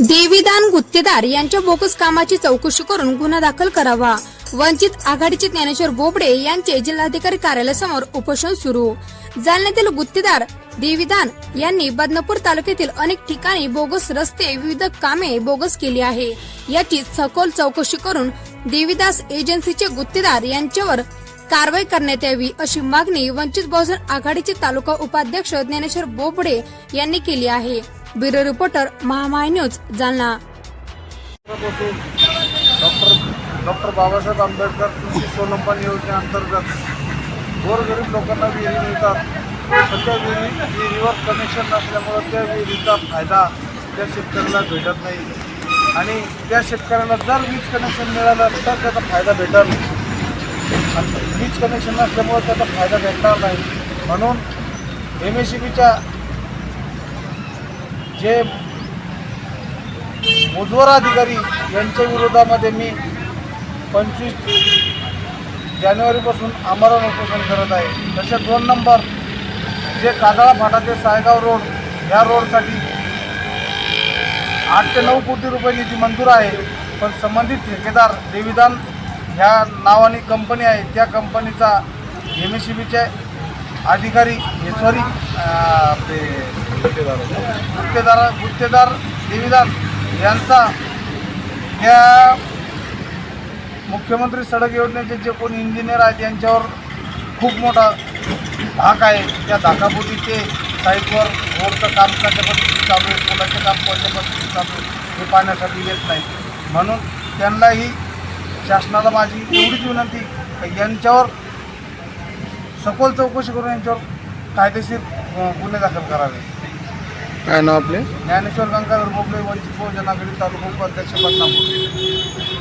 देवीदान गुत्तेदार यांच्या बोगस कामाची चौकशी करून गुन्हा दाखल करावा. वंचित आघाडीचे ज्ञानेश्वर बोबडे यांचे जिल्हाधिकारी कार्यालयासमोर उपोषण सुरू. जालन्यातील गुत्तेदार देवीदान यांनी बदनापूर तालुक्यातील अनेक ठिकाणी बोगस रस्ते विविध कामे बोगस केली आहे. याची सखोल चौकशी करून देवीदास एजन्सीचे गुत्तेदार यांच्यावर कारवाई करण्यात यावी अशी मागणी वंचित बहुजन आघाडीचे तालुका उपाध्यक्ष ज्ञानेश्वर बोबडे यांनी केली आहे. Bureau reporter Mahamay news Jalna. Doctor doctor Babasaheb Ambedkar कृषी स्वलंबन योजनेअंतर्गत गोरगरीब लोकांना विहिरी मिळतात. सध्या विहिरी विहिरीवर कनेक्शन नसल्यामुळं त्या विहिरीचा फायदा त्या शेतकऱ्याला भेटत नाही. आणि त्या शेतकऱ्याला जर वीज कनेक्शन मिळालं तर त्याचा फायदा भेटल वीज कनेक्शन नसल्यामुळं त्याचा फायदा भेटणार नाही. म्हणून एम एस सी बीच्या जे मुजवर अधिकारी यांच्या विरोधामध्ये मी पंचवीस जानेवारीपासून आमरण उपोषण करत आहे. तसे दोन नंबर जे काजळा फाटा ते सायगाव रोड ह्या रोडसाठी आठ ते नऊ कोटी रुपये निधी मंजूर आहे. पण संबंधित ठेकेदार देवीदान ह्या नावाने कंपनी आहे. त्या कंपनीचा एम एस सी बीचे अधिकारी ईश्वरी ते गुत्तेदार गुत्तेदार देवीदान यांचा या मुख्यमंत्री सडक योजनेचे जे कोणी इंजिनियर आहेत यांच्यावर खूप मोठा धाक आहे. त्या धाकापोटी ते साईटवर रोडचं काम कशा पद्धतीने चालू आहे पुलाचं काम कशा पद्धतीने चालू आहे. हे पाहण्यासाठी येत नाही. म्हणून त्यांनाही शासनाला माझी एवढीच विनंती यांच्यावर सखोल चौकशी करून यांच्यावर कायदेशीर गुन्हे दाखल करावे. काय नाव आपले? ज्ञानेश्वर गंगाधर मोगले वंचित बहुजन आघाडी तालुका उपाध्यक्ष बदनापूर